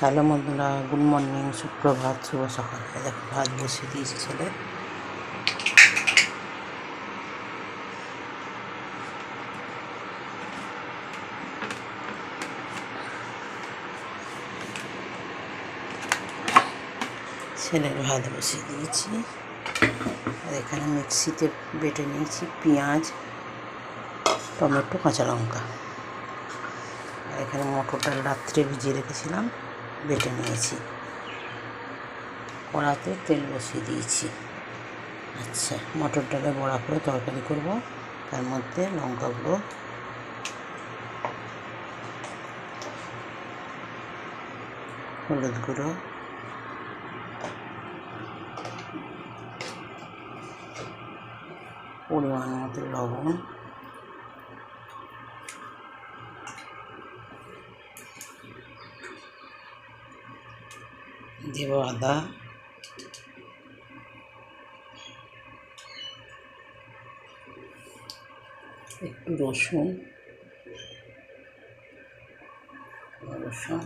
Hello বন্ধুরা, good morning, সুপ্রভাত, শুভ সকাল। দেখো, ভাত বসিয়ে দিয়েছি ছেলে। ছেলের ভাত বসিয়ে দিয়েছি। আর এখানে মিক্সিতে বেটে নিয়েছি পেঁয়াজ, টমেটো, কাঁচা লঙ্কা। আর এখানে মটর ডাল রাত্রে ভিজিয়ে রেখেছিলাম। বেটে নিয়েছি। কড়াতে তেল বসিয়ে দিয়েছি। আচ্ছা মটর ডালে বড়া করে তরকারি করব। তার মধ্যে লঙ্কা গুঁড়ো হলুদ গুঁড়ো। পরিমাণ মতো লবণ। দেব আদা একটু রসুন রসুন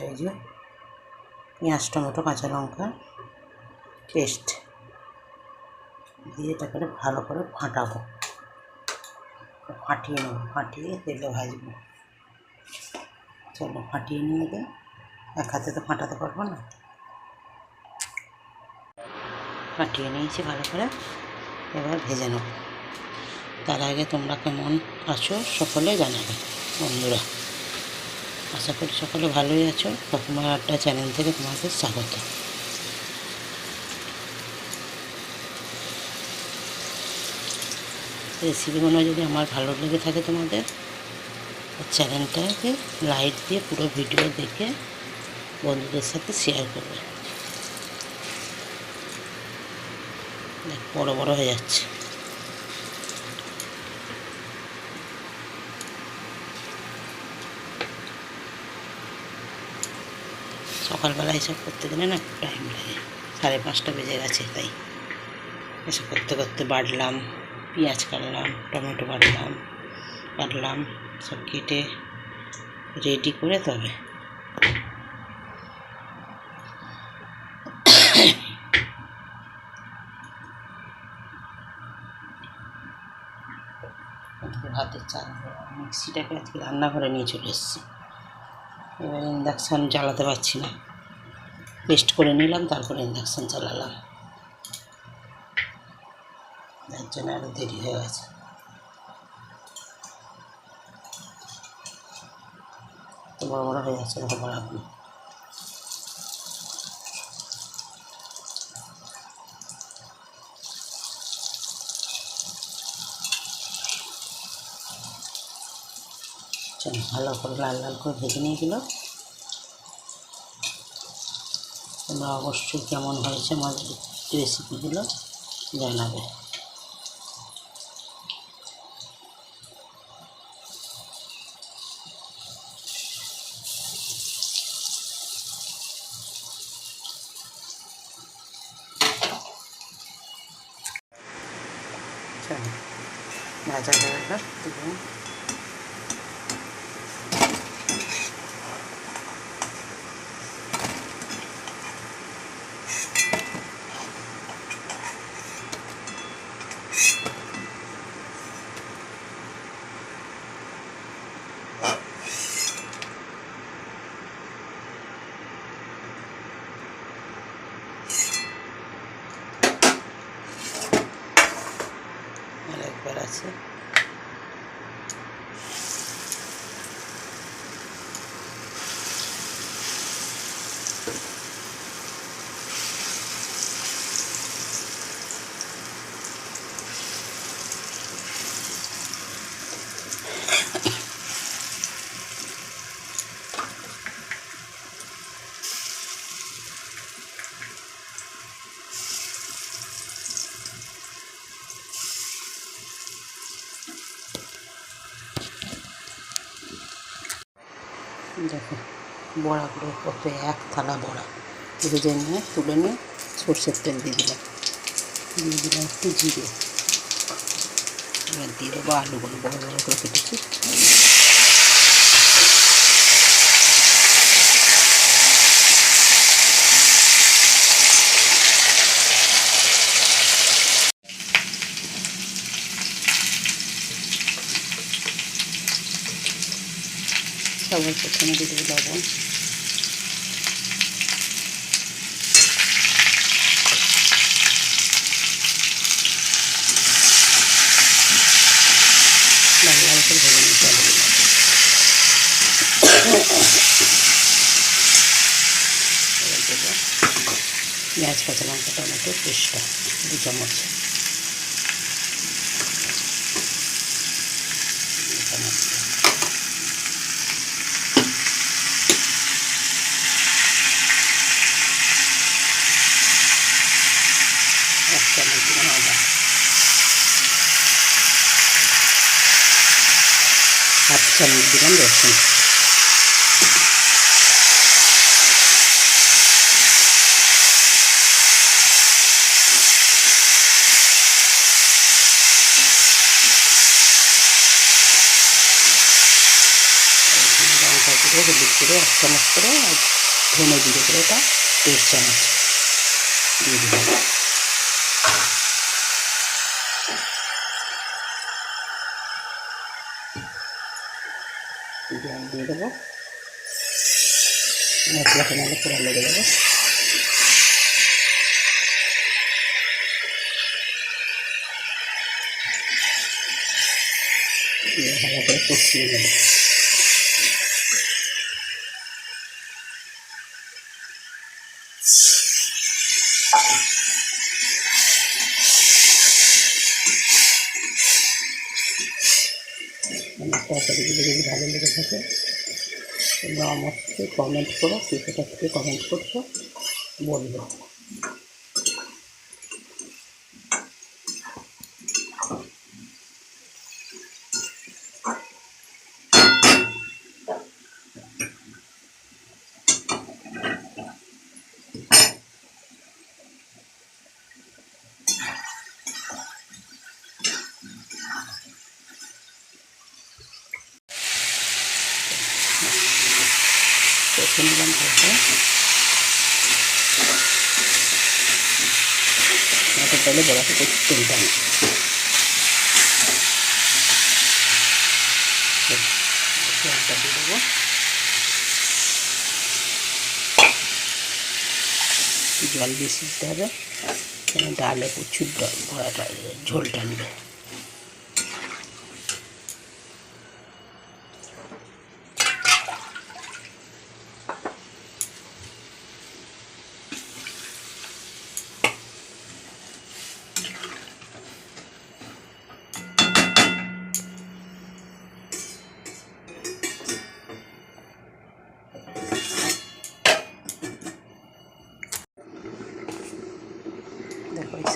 এই যে পেঁয়াজ টমেটো কাঁচা লঙ্কা পেস্ট দিয়ে এটাকে ভালো করে ফাটাবো ফাটিয়ে নেব ফাটিয়ে তেলে ভাজবো চলো ফাটিয়ে নিয়ে দে এক হাতে তো ফাটাতে পারব না। ফাটিয়ে নিয়েছি ভালো করে। এবার ভেজে নেব। তার আগে তোমরা কেমন আছো সকলে জানাবে, বন্ধুরা। আশা করি সকলে ভালোই আছো। তোমার আড্ডা চ্যানেল থেকে তোমাদের স্বাগত। রেসিপিগুলো যদি আমার ভালো লেগে থাকে তোমাদের, চ্যানেলটাকে লাইক দিয়ে পুরো ভিডিও দেখে বন্ধুদের সাথে শেয়ার করবে। দেখ, বড় বড় হয়ে যাচ্ছে। সকালবেলা এসব করতে গেলে না টাইম লাগে। সাড়ে পাঁচটা বেজে গেছে তাই। এসব করতে করতে বাটলাম পেঁয়াজ কাটলাম, টমেটো বাটলাম, কাটলাম, সব কেটে রেডি করে তবে আজকে ভাতের চাল দেওয়া। মিক্সিটাকে আজকে রান্নাঘরে নিয়ে চলে এসেছি। এবার ইন্ডাকশান জ্বালাতে পারছি না। পেস্ট করে নিলাম, তারপরে ইন্ডাকশান চালালাম যার জন্য আরও দেরি হয়ে গেছে। বড় বড় হয়ে যাচ্ছে বড় বড়াগুলো ভালো করে লাল লাল করে ভেজে নিয়ে গেল তোমরা অবশ্যই কেমন হয়েছে আমার রেসিপিগুলো জানাবে। চলো ভাজা হয়ে গেল তুলে আর একবার আছে দেখো বড়াগুলো কত এক থালা বড়া। ভেজে নিয়ে তুলে নিয়ে সর্ষের তেল দিয়ে দিলাম। দিয়ে দিলাম একটু জিরে। এবার দিয়ে দেবো আলুগুলো, বড় বড় করে কেটেছি। এবার প্রথমে দিয়ে দেবো লবণ পেঁয়াজ কাঁচা লঙ্কা টমেটো পেস্টটা দু চামচ দু চামচ এক চামচ দিলাম আদা হাফ চামচ দিলাম রসুন লঙ্কা গুঁড়ো হলুদ গুঁড়ো ধনে জিরে করে এটা দেড় চামচ দিয়ে দিলাম জল দিয়ে দেবো। পুরো লেগে দিয়ে ভালো করে কষিয়ে নেব। ভালো লেগে থাকে তোমরা আমাকে কমেন্ট করো কে থেকে কমেন্ট করছ বলব। কষে নিলাম ভালো মটর ডালে একটু তুলতাম জলটা দিয়ে দেবো জল বেশি দিতে হবে। কেন ডালে প্রচুর ডল বড়াটা ঝোল টানবে।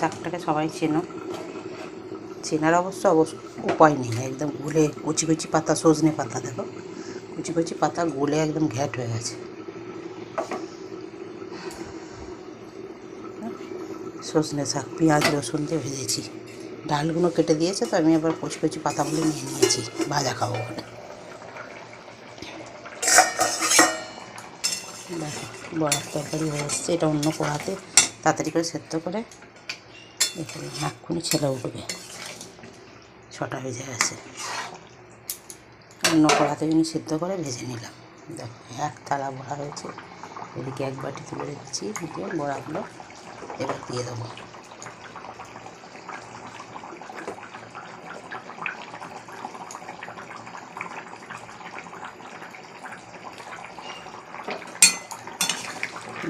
শাকটাকে সবাই চেনো। চেনার অবশ্য অবশ্য উপায় নেই, একদম গুলে কচি কচি পাতা, সজনে পাতা, দেখো। কচি কচি পাতা গুলে একদম ঘ্যাট হয়ে গেছে। সজনে শাক, পেঁয়াজ, রসুন দিয়ে ভেজেছি। ডালগুলো কেটে দিয়েছে, তো আমি আবার কচি কচি পাতাগুলো নিয়ে নিয়েছি। ভাজা খাব দেখো, বড়ার তরকারি হয়ে এসছে, এটা অন্য কড়াতে তাড়াতাড়ি করে সেদ্ধ করে দেখুন এক্ষুনি ছেলে উঠবে। ছটা বেজে গেছে। অন্য কড়াতে আমি সেদ্ধ করে ভেজে নিলাম। দেখো, এক থালা বড়া হয়েছে। এদিকে এক বাটি তুলে রেখেছি দিয়ে বড়াগুলো এবার দিয়ে দেবো।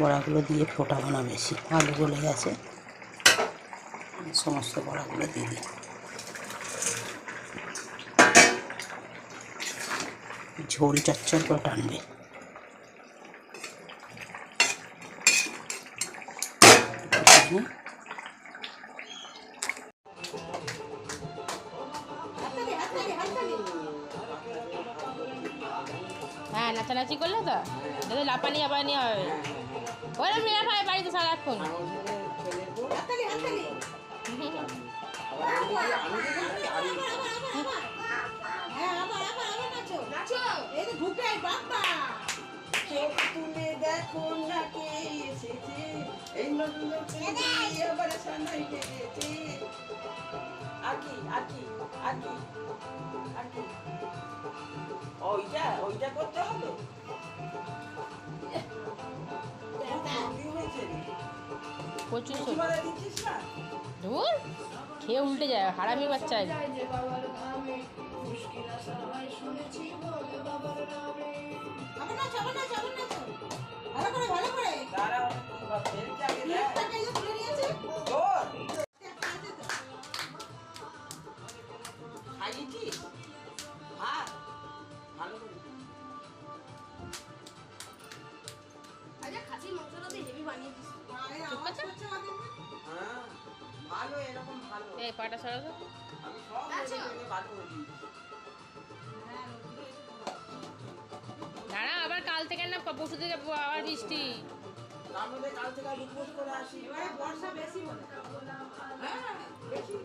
বড়াগুলো দিয়ে ফোটাবো না বেশি। আলু গলে গেছে। সমস্ত বড়াগুলো দিয়ে দিই। ঝোল চচ্চর করে টানবে হ্যাঁ নাচানাচি করলে তো? যাতে লাপানি আপানি হবে ওরা মেয়ে খায় বাড়িতে সারাক্ষণ। তুলে দেখো না কে এসেছে এই আর কি আর কি ওইটা ওইটা করতে হবে প্রচুর। দিচ্ছিস না ধুর খেয়ে উল্টে যায় হারামি বাচ্চা দেয় আচ্ছা খাসির মাংসটা তো হেভি বানিয়ে দিস। চুপ আওয়াজ আমাদের ভালো এরকম ভালো। এই পাটা সরা তো। আমি সব এনে ভালো হই দাঁড়া আবার কাল থেকে না পরশু থেকে আবার বৃষ্টি। কাল থেকে রিপোর্ট করে আসি। বর্ষা বেশি হ্যাঁ বেশি।